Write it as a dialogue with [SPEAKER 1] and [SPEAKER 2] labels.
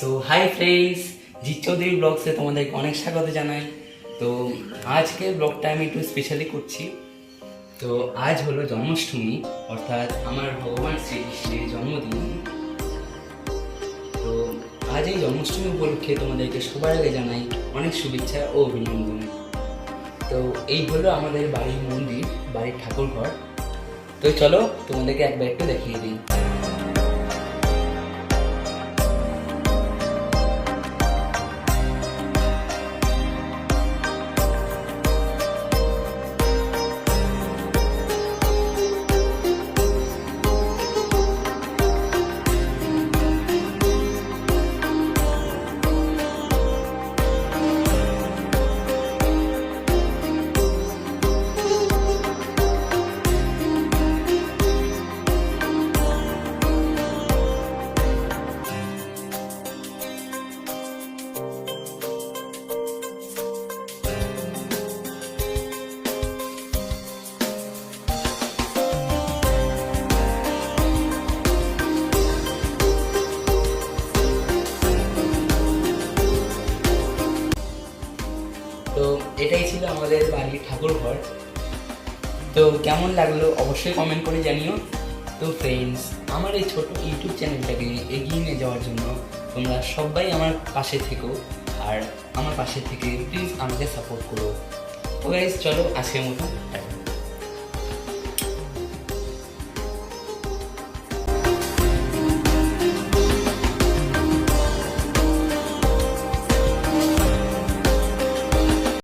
[SPEAKER 1] So hi friends Jeet Chowdhury ব্লগসে তোমাদেরকে অনেক স্বাগত জানাই। তো, আজকে ব্লগটা আমি একটু স্পেশালি করছি। তো, আজ হলো জন্মাষ্টমী, অর্থাৎ আমার ভগবান শ্রীকৃষ্ণের জন্মদিন। তো, আজ এই জন্মাষ্টমী উপলক্ষে তোমাদেরকে সবার আগে জানাই অনেক শুভেচ্ছা ও অভিনন্দন। তো, এই হলো আমাদের বাড়ির মন্দির, বাড়ির ঠাকুর ঘর তো, চলো তোমাদেরকে একবার একটু দেখিয়ে দিই। তো এটাই ছিল আমাদের বাড়ির ঠাকুর ঘর তো কেমন লাগল অবশ্যই কমেন্ট করে জানিও। তো ফ্রেন্ডস আমার এই ছোট ইউটিউব চ্যানেলটাকে এগিয়ে নিয়ে যাওয়ার জন্য তোমরা সবাই আমার পাশে থেকো আর আমার পাশে থেকে প্লিজ আমাকে সাপোর্ট করো। তো চলো আজকের মতো।